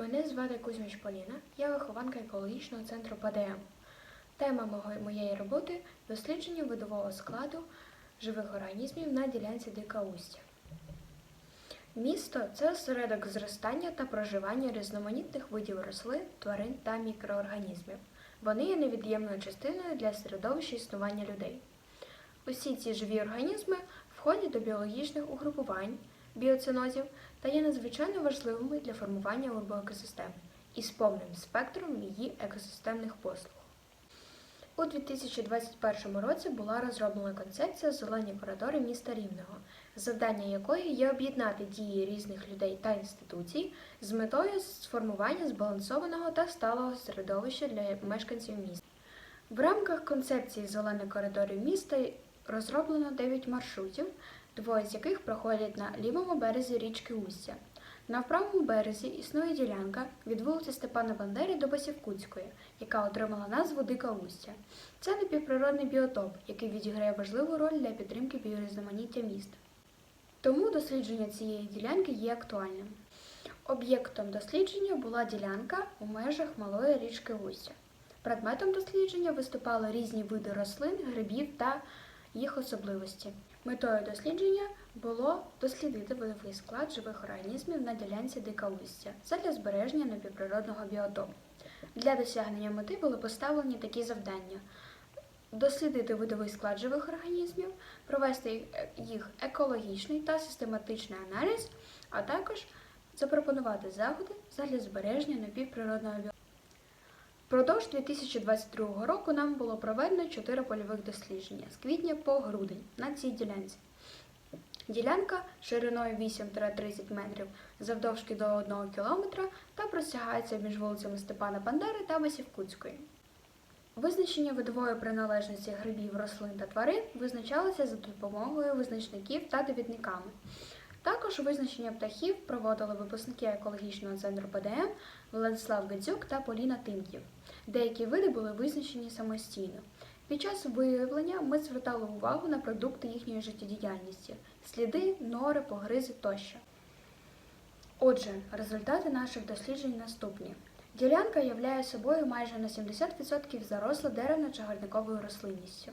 Мене звати Кузьміч Поліна, я вихованка екологічного центру ПДМ. Тема моєї роботи дослідження видового складу живих організмів на ділянці Дика Устя. Місто це осередок зростання та проживання різноманітних видів рослин, тварин та мікроорганізмів. Вони є невід'ємною частиною для середовища існування людей. Усі ці живі організми входять до біологічних угрупувань, біоцинозів та є надзвичайно важливими для формування урбоекосистем із повним спектром її екосистемних послуг. У 2021 році була розроблена концепція Зелені коридори міста Рівного, завдання якої є об'єднати дії різних людей та інституцій з метою сформування збалансованого та сталого середовища для мешканців міста. В рамках концепції зелених коридорів міста розроблено 9 маршрутів, двоє з яких проходять на лівому березі річки Устя. На правому березі існує ділянка від вулиці Степана Бандери до Басівкутської, яка отримала назву Дика Устя. Це напівприродний біотоп, який відіграє важливу роль для підтримки біорізноманіття міста. Тому дослідження цієї ділянки є актуальним. Об'єктом дослідження була ділянка у межах малої річки Устя. Предметом дослідження виступали різні види рослин, грибів та їх особливості. Метою дослідження було дослідити видовий склад живих організмів на ділянці дика устя задля збереження напівприродного біотопу. Для досягнення мети були поставлені такі завдання: дослідити видовий склад живих організмів, провести їх екологічний та систематичний аналіз, а також запропонувати заходи задля збереження напівприродного біотопу. Впродовж 2022 року нам було проведено 4 польових дослідження з квітня по грудень на цій ділянці. Ділянка шириною 8-30 метрів завдовжки до 1 км та простягається між вулицями Степана Бандери та Васівкутської. Визначення видової приналежності грибів, рослин та тварин визначалося за допомогою визначників та довідниками. Також визначення птахів проводили випускники екологічного центру ПДМ Владислав Гацюк та Поліна Тимків. Деякі види були визначені самостійно. Під час виявлення ми звертали увагу на продукти їхньої життєдіяльності, сліди, нори, погризи тощо. Отже, результати наших досліджень наступні. Ділянка являє собою майже на 70% заросла деревно-чагарниковою рослинністю.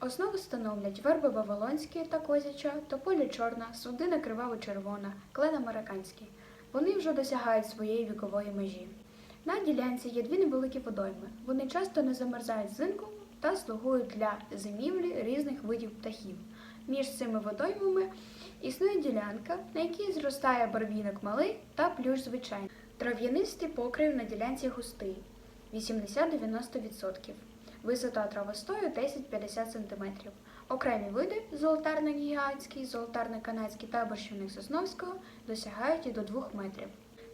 Основу становлять верби вавилонські та козяча, тополя чорна, судина криваво-червона, клен американський. Вони вже досягають своєї вікової межі. На ділянці є дві невеликі водойми. Вони часто не замерзають взимку та слугують для зимівлі різних видів птахів. Між цими водоймами існує ділянка, на якій зростає барвінок малий та плющ звичайний. Трав'янистий покрив на ділянці густий 80-90%. Висота травостою 10-50 см. Окремі види золотарник гігантський, золотарник канадський та борщівник сосновського досягають і до 2 метрів.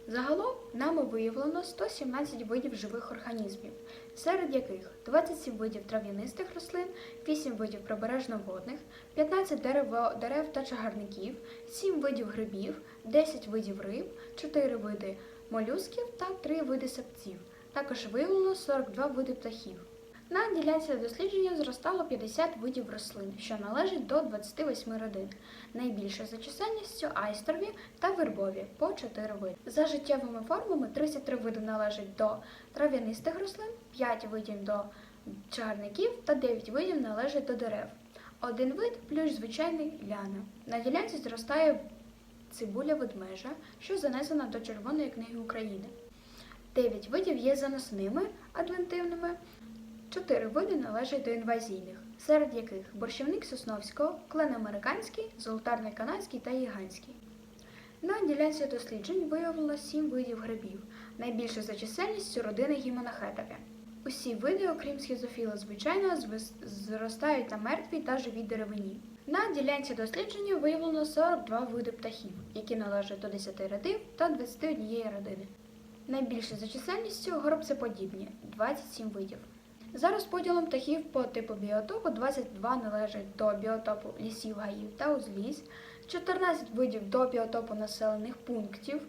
Загалом нами виявлено 117 видів живих організмів, серед яких 27 видів трав'янистих рослин, 8 видів прибережно-водних, 15 дерев, дерев та чагарників, 7 видів грибів, 10 видів риб, 4 види молюсків та 3 види сапців. Також виявлено 42 види птахів. На ділянці дослідження зростало 50 видів рослин, що належать до 28 родин. Найбільше за чисельністю айстрові та вербові по 4 види. За життєвими формами 33 види належать до трав'янистих рослин, 5 видів до чагарників та 9 видів належать до дерев. Один вид плющ звичайний ляна. На ділянці зростає цибуля ведмежа, що занесена до Червоної книги України. 9 видів є заносними адвентивними, Чотири види належать до інвазійних, серед яких борщівник сосновського, клен американський, золотарний канадський та гігантський. На ділянці досліджень виявлено сім видів грибів, найбільше за чисельністю родини гіменохетові. Усі види, окрім схізофіла звичайного, звис- зростають на мертвій та живій деревині. На ділянці дослідження виявлено 42 види птахів, які належать до 10 родів та 21 родини. Найбільше за чисельністю горобцеподібні 27 видів. За розподілом птахів по типу біотопу 22 належать до біотопу лісів, гаїв та узліс, 14 видів до біотопу населених пунктів,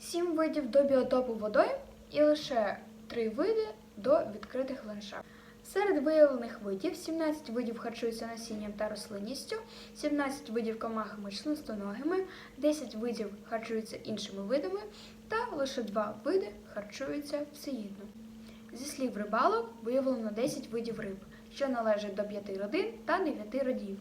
7 видів до біотопу водойм і лише 3 види до відкритих ландшафтів. Серед виявлених видів 17 видів харчуються насінням та рослинністю, 17 видів комахами членистоногими, 10 видів харчуються іншими видами, та лише два види харчуються всеїдно. Зі слів рибалок виявлено 10 видів риб, що належать до п'яти родин та дев'яти родів.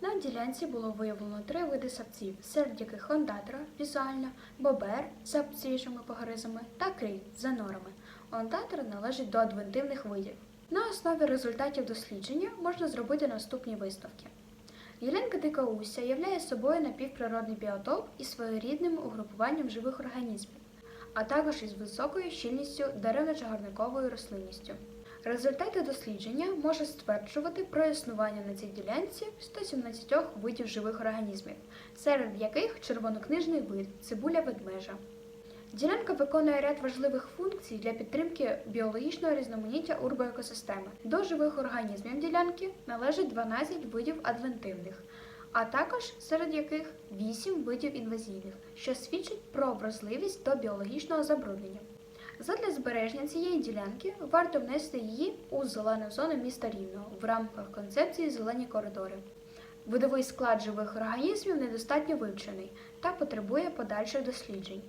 На ділянці було виявлено три види сапців, серед яких ондатра візуальна, бобер з свіжими погризами та криль за норами. Ондатра належить до адвентивних видів. На основі результатів дослідження можна зробити наступні висновки. Ділянка дика уся являє собою напівприродний біотоп із своєрідним угрупуванням живих організмів, а також із високою щільністю деревно-чагарниковою рослинністю. Результати дослідження можуть стверджувати про існування на цій ділянці 117 видів живих організмів, серед яких червонокнижний вид цибуля ведмежа. Ділянка виконує ряд важливих функцій для підтримки біологічного різноманіття урбоекосистеми. До живих організмів ділянки належить 12 видів адвентивних, а також серед яких 8 видів інвазійних, що свідчить про вразливість до біологічного забруднення. Задля збереження цієї ділянки варто внести її у зелену зону міста Рівного в рамках концепції Зелені коридори. Видовий склад живих організмів недостатньо вивчений та потребує подальших досліджень.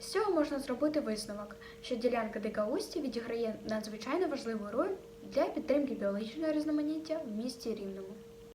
З цього можна зробити висновок, що ділянка дикаусті відіграє надзвичайно важливу роль для підтримки біологічного різноманіття в місті Рівному.